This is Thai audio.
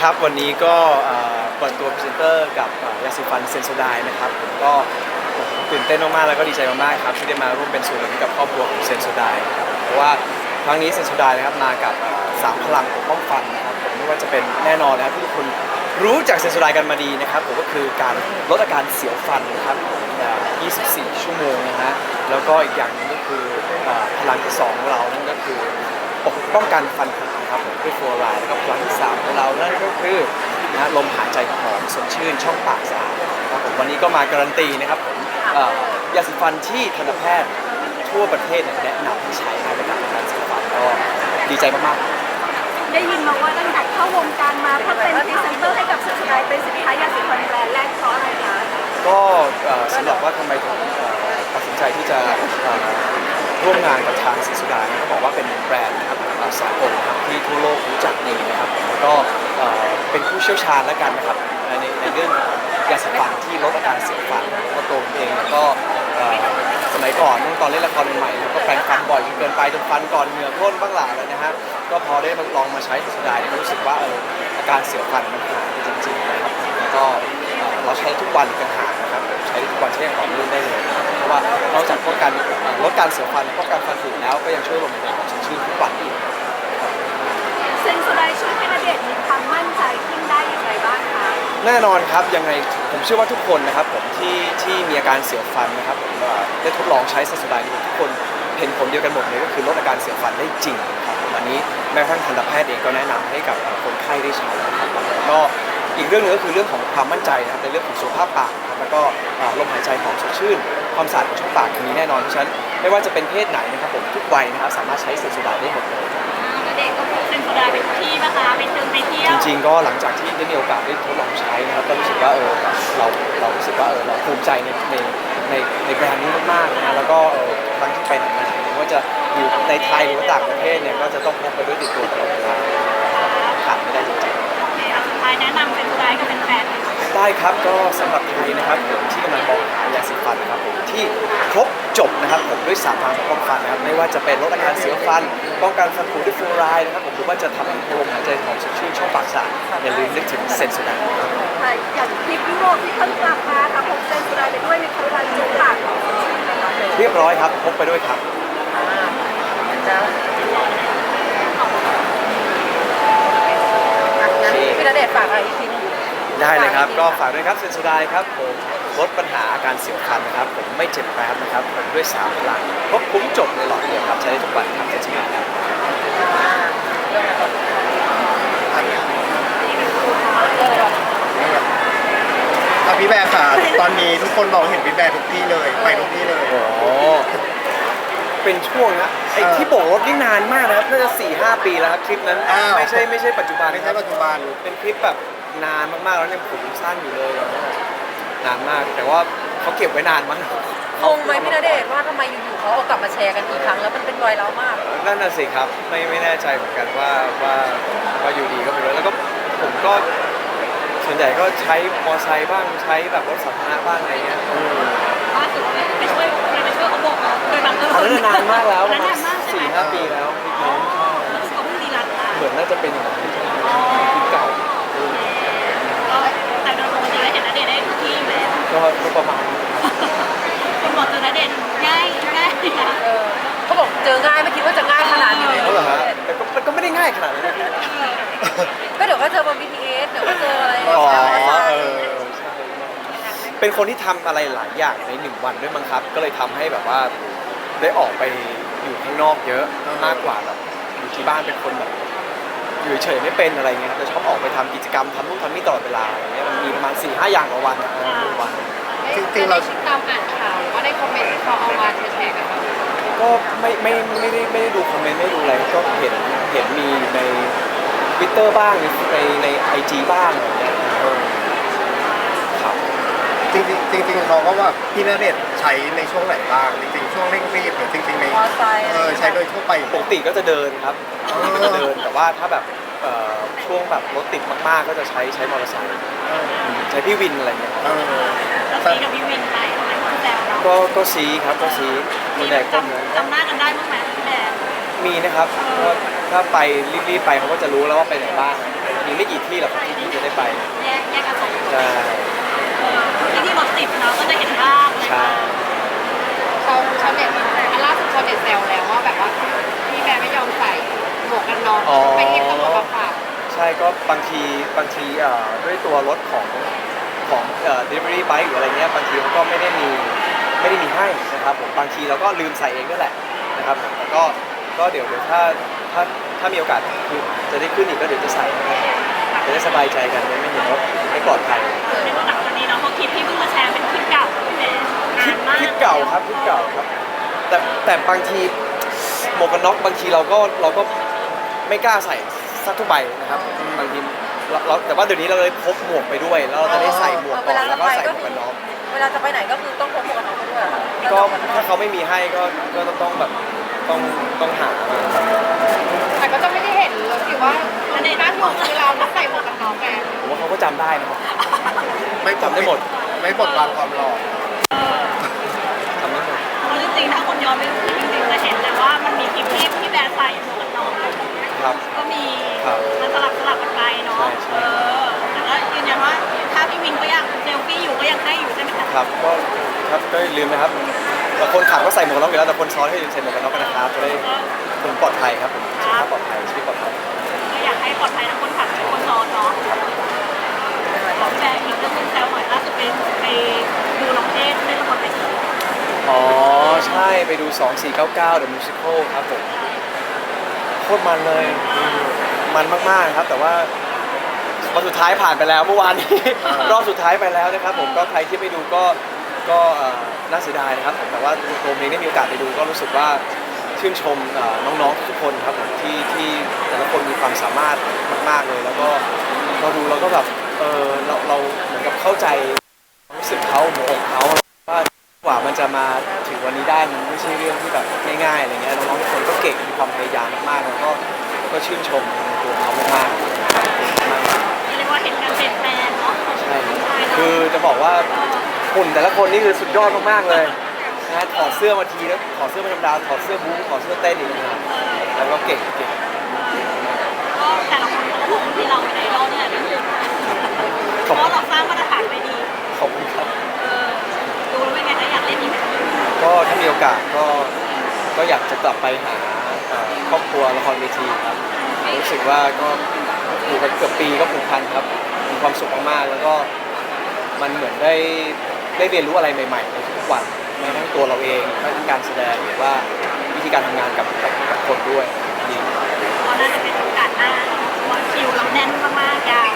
ครับวันนี้ก็เอ่อเปิดตัวพรีเซนเตอร์กับเอ่อยาสีฟันเซนโซไดนะครับผมก็ตื่นเต้นมากๆแล้วก็ดีใจมากๆครับที่ได้มาร่วมเป็นส่วนหนึ่งกับครอบครัวของเซนโซไดครับเพราะว่าครั้งนี้เซนโซไดนะครับมากับสามพลังปกป้องฟันนะครับผมไม่ว่าจะเป็นแน่นอนนะครับที่ทุกคนรู้จากเซนโซไดกันมาดีนะครับผมก็คือการลดอาการเสียวฟันนะครับอ่อ24 ชั่วโมงนะฮะแล้วก็อีกอย่างหนึงก็คืออ่อพลังที่สองของเรานั่นก็คือ ปกป้องกันฟันผุนะครับผมด้วยฟลูออไรด์แล้วก็พลังที่สามของเรานั่นก็คือนะฮะลมหายใจหอมสดชื่นช่องปากสะอาดนะครับผมวันนี้ก็มาการันตีนะครับผมเอ่อยาสีฟันที่ทันตแพทย์ทั่วประเทศเนี่ยแนะนำให้ใช้ในการการสีฟันก็ดีใจมากๆ ได้ยินมาว่าตั้งแต่เข้าวงการมาเพื่อเป็นพรีเซนเตอร์ให้กับสุดท้ายเป็นสินค้ายาสีฟันแบรนด์แรกเพราะอะไรคะก็เอ่อสำหรับว่าทำไมถึงเอ่อตัดสินใจที่จะเอ่อ ร่วมงานกับทางสิสุดาเนี่ยก็บอกว่าเป็นแบรนด์นะครับเอ่อสากลนะครับที่ทั่วโลกรู้จักดีนะครับแล้วก็เอ่อเป็นผู้เชี่ยวชาญแล้วกันนะครับในในเรื่องยาสีฟันที่ลดอาการเสียวฟันเพราะตัวผมเองเนี่ยก็เอ่อสมัยก่อนตอนเล่นละครใหม่ๆเนี่ยก็แปรงฟันบ่อยจนเกินไปจนฟันก่อนเหงื่อพ่นบ้างหล่ะเลยนะฮะก็พอได้มาลองมาใช้สิสุดาเนี่ยก็รู้สึกว่าเอออาการเสียวฟันมันหายไปจริงๆนะครับแล้วก็เอ่อเราใช้ทุกวันกันหานะครับ ใช้ทุกวันใช้อย่างต่อเนื่องได้เลยเพราะว่านอกจากป้องกันลดการเสียฟันป้องกันฟันผุแล้วก็ยังช่วยลดความสดชื่นทุกวันอีกเซนโซไดช่วยให้ณเดชน์มีความมั่นใจขึ้นได้อย่างไรบ้างคะแน่นอนครับยังไงผมเชื่อว่าทุกคนนะครับผมที่ที่มีอาการเสียวฟันนะครับผมเอ่อได้ทดลองใช้สัสดายทุกคนเห็นผลเดียวกันหมดเลยก็คือลดอาการเสียวฟันได้จริงครับอันนี้แม้กระทั่งทันตแพทย์เองก็แนะนำให้กับคนไข้ได้ใช้นะครับแล้วก็ อีกเรื่องหนึงก็คือเรื่องของความมั่นใจนะครับในเรื่องของสุขภาพปากนะครับแล้วก็เอ่อลมหายใจหอมสดชื่น ความสะอาดของช่องปากมีแน่นอนเพราะฉะนั้นไม่ว่าจะเป็นเพศไหนนะครับผมทุกวัยนะครับสามารถใช้เซนโซไดได้หมดเลย ณเดชน์ก็พกเซนโซไดไปทุกที่นะคะไปเที่ยวไปเที่ยจวริงๆก็หลังจากที่ได้มีโอกาสได้ทดลองใช้นะครับก็รู้สึกว่าเออเราเรารู้สึกว่าเออเราภูมิใจในในในในแบรนด์นี้มากๆนะแล้วก็เออครั้งที่ไปไหนมาไหนไม่ว่าจะอยู่ในไทยหรือว่าต่างประเทศเนี่ยก็จะต้องพกไปด้วยติดตัวตลอดเวลาขา ได้ครับก็สำหรับใครนะครับผมที่กำลังมองหายาสีฟันนะครับผมที่ครบจบนะครับผมด้วยสามทางป้องฟันนะครับไม่ว่าจะเป็นลดอาการเสียวฟัน ป้องกันฟันผุด้วยฟลูออไรด์นะครับผมหรือว่าจะทำให้ลมหายใจหอมสดชื่นช่องปากสะอาดอย่าลืมนึกถึงเซนโซไดนะครับค่ะอย่างทริปยุโรปที่เพิ่งกลับมาค่ะพกเซนโซไดไปด้วยในครัวรันจุปากของชื่นเลยค่ะเรียบร้อยครับพกไปด้วยครับงั้นพี่ณเดชน์ฝากอะไรอีกทีนึง ได้เลยครับ ก็ฝากด้วยครับเซนโซไดครับผมลดปัญหาอาการเสียวฟันนะครับ ผมไม่เจ็บแป๊บนะครับผมด้วยสามพลังครบคุ้มจบในหลอดเดียวครับใช้ได้ทุกวันครับเซนโซไดครับอะพี่แบร์ค่ะ ตอนนี้ทุกคนบอกเห็นพี่แบร์ทุกที่เลย ไปทุกที่เลย โอ้โหเป็นช่วงนะไอ้เออที่โบกรถนี่นานมากนะครับน่าจะ4ี่หปีแล้วครับคลิปนั้นอ้าว ไม่ใช่ไม่ใช่ปัจจุบันไม่นะคใช่รับปัจจุบัน เป็นคลิปแบบ นานมากๆแล้วเนี่ยผมสั้นอยู่เลยนานมากแต่ว่าเขาเก็บไว้นานมากงงไหมพี่ณเดชน์ว่าทำไมอยู่ๆเขาเอากลับมาแชร์กันอีกครั้งแล้วมันเป็นรอยร้าวมาก นั่นน่ะสิครับไม่ไม่แน่ใจเหมือนกันว่าว่าว่าอยู่ดีก็ไปเลยแล้วก็ผมก็ส่วนใหญ่ก็ใช้มอไซค์บ้างใช้แบบรถสาธารณะบ้างอะไรเงี้ยอืมล่าสุดไปช่วยไปช่วยเขาบอกโดยบังเอิญอันนั้นนานมากแล้วอัปนระนั้นมาณนานมากใช่สี่ไหมห้าปีแล้วคลิปนั้นแล้วเขาเพิ่งรีรันมาเหมือนน่าจะเป็นอย่างนั้นคลิปเก่าก็แต่โดยปกติแล้ว เห็นณเดชน์ได้ทุกที่อยู่แล้วก็ก็ประมาณนี้ครับคนบอกเจอณเดชน์ง่ายง่ายนะเออเขาบอกเจอง่ายไม่คิดว่าจะง่ายขนาดนี้เลยแล้วเหรอฮะแต่ก็มันก็ไม่ได้ง่ายขนาดนั้นนะพี่ก็เดี๋ยวก็เจอบน BTS เดี๋ยวก็เจออะไรอ๋อมอเตอร์ไซเอค์อใช่เป็นคนที่ทำอะไรหลายอย่างในหนึ่งวันด้วยมั้งครับ ก็เลยทำให้แบบว่าได้ออกไปอยู่ข้างนอกเยอะมากกว่าแบบอยู่ที่บ้านเป็นคนแบบ อยู่เฉยๆไม่เป็นอะไรเงี้ยครับจะชอบออกไปทำกิจกรรมทำนู่นทำนี่ตลอดเวลาอะไรเงี้ยมันมีประมาณ4ี่ห้าอย่างต่อวันอะเออต่อวัน จริงๆเราตามอ่านข่าวหรือว่าได้คอมเมนต์ที่เขาเอามาแชร์ๆกันบ้างไหมก็ไม่ไม่ไม่ได้ไม่ได้ดูคอมเมนต์ไม่ดูอะไรก็เห็นเห็นมีอยู่ในทวิตเตอร์บ้างในในในไอจีบ้างอะไรเงี้ยเออครับ จริงๆจริงๆเขาก็ว่าพี่ณเดชน์ใช้ในช่วงไหนบ้างจริงๆ ช่วงเร่งรีบหรือจริงๆในมอเตอร์ไซค์ เออใช้โดยทั่วไปปกติก็จะเดินครับจะเดินแต่ว่าถ้าแบบเอ่อช่วงแบบรถติดมากๆ ก็จะใช้ใช้มอเตอร์ไซค์เออใช้พี่วินอะไรเงี้ยครับเออแล้วซีกับพี่วินไปทำไมคนแซวเนาะก็ก็ซีครับก็ซีมีแดกก็เหมือนจำหน้ากันได้บ้างไหมพี่แดนมีนะครับก็ถ้าไปรีบๆไปเขาก็จะรู้แล้วว่าไปไหนบ้างมีไม่กี่ที่หรอกครับที่ที่จะได้ไปแยกแยกกันสองคนใช่ที่ที่รถติดเนาะก็จะเห็นภาพเลยใช่ ชาวชาวเน็ตอันล่าสุดชาวเน็ตแซวแล้วว่าแบบว่าพี่แบร์ไม่ยอมใส่หมวกกันน็อกไปเรียกตำรวจมาฝากใช่ก็บางทีบางทีเอ่อด้วยตัวรถของของเอ่อ delivery bike หรืออะไรเงี้ยบางทีเขาก็ไม่ได้มีไม่ได้มีให้นะครับผมบางทีเราก็ลืมใส่เองด้วยแหละนะครับแล้วก็ก็เดี๋ยวเดี๋ยวถ้าถ้าถ้ามีโอกาสคือจะได้ขึ้นอีกก็เดี๋ยวจะใส่นะครับจะได้สบายใจกันไม่ไม่เห็นว่าไม่ ปลอดภัยในว่าหลังจากนี้เนาะเขาคลิปที่เพิ่งมาแชร์เป็นคลิปเก่าเป็นนานมากคลิปเก่าครับคลิปเก่าครับ แต่แต่บางทีหมวกกันน็อกบางทีเราก็เราก็ไม่กล้าใส่สักทุกใบนะครับบางทีเราเราแต่ว่าเดี๋ยวนี้เราเลยพกหมวกไปด้วย แล้วเราจะได้ใส่หมวกก่อนแล้วก็ใส่หมวกกันน็อกเวลาจะไปไหนก็คือต้องพกหมวกกันน็อกไปด้วยเหรอคะก็ถ้าเขาไม่มีให้ก็ก็ต้องแบบ ต้องต้องหามาแต่ก็จะไม่ได้เห็นเลยสิว่าอันนี้ด้านหมวกคือเราใส่หมวกกันน็อกแกผมว่าเขาก็จำได้นะครับไม่จำได้หมดไม่บดบางความหล่อจำได้หมดเพราะจริงๆถ้าคนย้อนไปดูจริงๆจะเห็นเลยว่ามันมีคลิปที่พี่แบร์ใส่หมวกกันน็อกครับ ก็มีครับมันสลับสลับกันไปเนาะใช่ใช่ เออแต่ก็ยืนยันว่าถ้าพี่วินก็ยังเซลฟี่อยู่ก็ยังให้อยู่ใช่ไหมคะครับก็ครับก็อย่าลืมนะครับ แต่คนขับก็ใส่หมวกกันน็อกอยู่แล้วแต่คนซ้อนก็อย่าลืมใส่หมวกกันน็อกกันนะครับจะได้คนปลอดภัยครับผมสุขภาพปลอดภัยชีวิตปลอดภัยก็อยากให้ปลอดภัยทั้งคนขับและคนซ้อนเนาะขอแชร์อีกเรื่องหนึงแซวหน่อยล่าสุดไปไปดูน้องเทศเล่นละครเวทีอ๋อใช่ไปดู 2499 The Musical ครับผมโคตรมันเลยมันมากๆครับ แต่ว่าวันสุดท้ายผ่านไปแล้วเมื่อวานนี้ รอบสุดท้ายไปแล้วนะครับ ผมก็ใครที่ไม่ดูก็ก็เอ่อ น่าเสียดายนะครับผมแต่ว่าตัวผมเองได้มีโอกาสไปดู ก็รู้สึกว่าชื่นชมเอ่อน้องๆทุกคนครับผมที่ที่แต่ละคนมีความสามารถมากๆเลย แล้วก็เราดูเราก็แบบเออเราเราเหมือนกับเข้าใจความรู้สึกเขาหัวอกเขาว่ากว่ามันจะมาถึงวันนี้ได้มันไม่ใช่เรื่องที่แบบง่ายๆอะไรเงี้ยน้องๆทุกคนก็เก่งมีความพยายามมากๆแล้วก็ก็ชื่นชมในตัวเขามากๆมากเรียกว่าเห็นการเปลี่ยนแปลงเนาะๆใช่คือจะบอกว่า หุ่นแต่ละคนนี่คือสุดยอดมากๆเลยนะถอดเสื้อมาทีแล้วถอดเสื้อมาธรรมดาถอดเสื้อบู๊ถอดเสื้อเต้นอีกนะแล้วก็เก่งเก่งก็แต่ละคนก็บอกว่าที่เราเป็นไอดอลเนี่ยนะเพขอบราะคุณเราสร้างมาตรฐานไปดีขอบคุณครับเออดูแล้วเป็นไงถ้าอยากเล่นอีกไหมก็ถ้ามีโอกาสก็ก็อยากจะกลับไปหาเอ่อครอบครัวละครเวทีครับรู้สึกว่าก็อยู่กันเกือบปีก็ผูกพันครับมีความสุขมากๆแล้วก็มันเหมือนได้ ได้เรียนรู้อะไรใหม่ๆในทุกวันในทั้งตัวเราเองในทั้งการแสดงหรือว่าวิธีการทำงานกับกับกับคนด้วยดี เพราะน่าจะเป็นโอกาสหน้าเพวคิวเราแน่นมากๆยาว